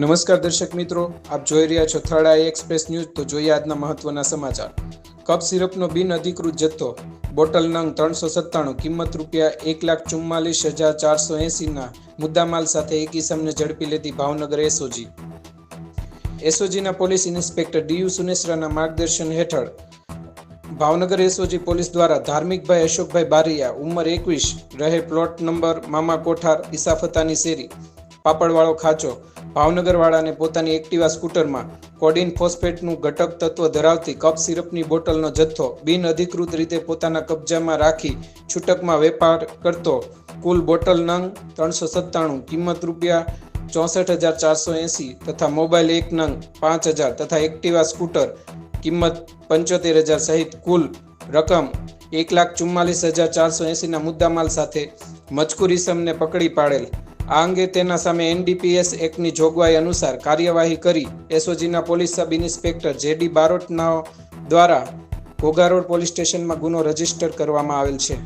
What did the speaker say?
નમસ્કાર દર્શક મિત્રો, આપ જોઈ રહ્યા છો થર્ડ આઈ એક્સપ્રેસ ન્યૂઝ તો જોઈએ આજના મહત્વના સમાચાર. કપ સિરપનો બિન અધિકૃત જથ્થો, બોટલ નંગ ત્રણસો સત્તાણું, કિંમત રૂપિયા એક લાખ ચુમ્માલીસ હજાર ચારસો એંસીના મુદ્દામાલ સાથે એક ઇસમને ઝડપી લેતી ભાવનગર એસઓજી એસઓજીના પોલીસ ઇન્સ્પેક્ટર ડીયુ સુનેશ્રાના માર્ગદર્શન હેઠળ ભાવનગર એસઓજી પોલીસ દ્વારા ધાર્મિકભાઈ અશોકભાઈ બારિયા, ઉંમર એકવીસ, રહે પ્લોટ નંબર મામા કોઠાર ઇસાફતાની શેરી. પાપડવાળો ખાચો ભાવનગરવાળાને પોતાની એક્ટિવા સ્કૂટરમાં કોડિન ફોસ્ફેટનું ઘટક તત્વ ધરાવતી કપ સિરપની બોટલનો જથ્થો બિન અધિકૃત રીતે પોતાના કબજામાં રાખી છૂટકમાં વેપાર કરતો કુલ બોટલ નંગ ત્રણસો સત્તાણું, કિંમત રૂપિયા ચોસઠ હજાર ચારસો એંસી તથા મોબાઈલ એક નંગ પાંચ હજાર તથા એક્ટિવા સ્કૂટર કિંમત પંચોતેર હજાર સહિત કુલ રકમ એક લાખ ચુમ્માલીસ હજાર ચારસો એંસીના મુદ્દામાલ સાથે મજકુર ઇસમને પકડી પાડેલ. આ અંગે તેના સામે એનડીપીએસ એક્ટની જોગવાઈ અનુસાર કાર્યવાહી કરી. એસઓજીના પોલીસ સબ ઇન્સ્પેક્ટર જેડી બારોટના દ્વારા ઘોઘા રોડ પોલીસ સ્ટેશનમાં ગુનો રજિસ્ટર કરવામાં આવેલ છે.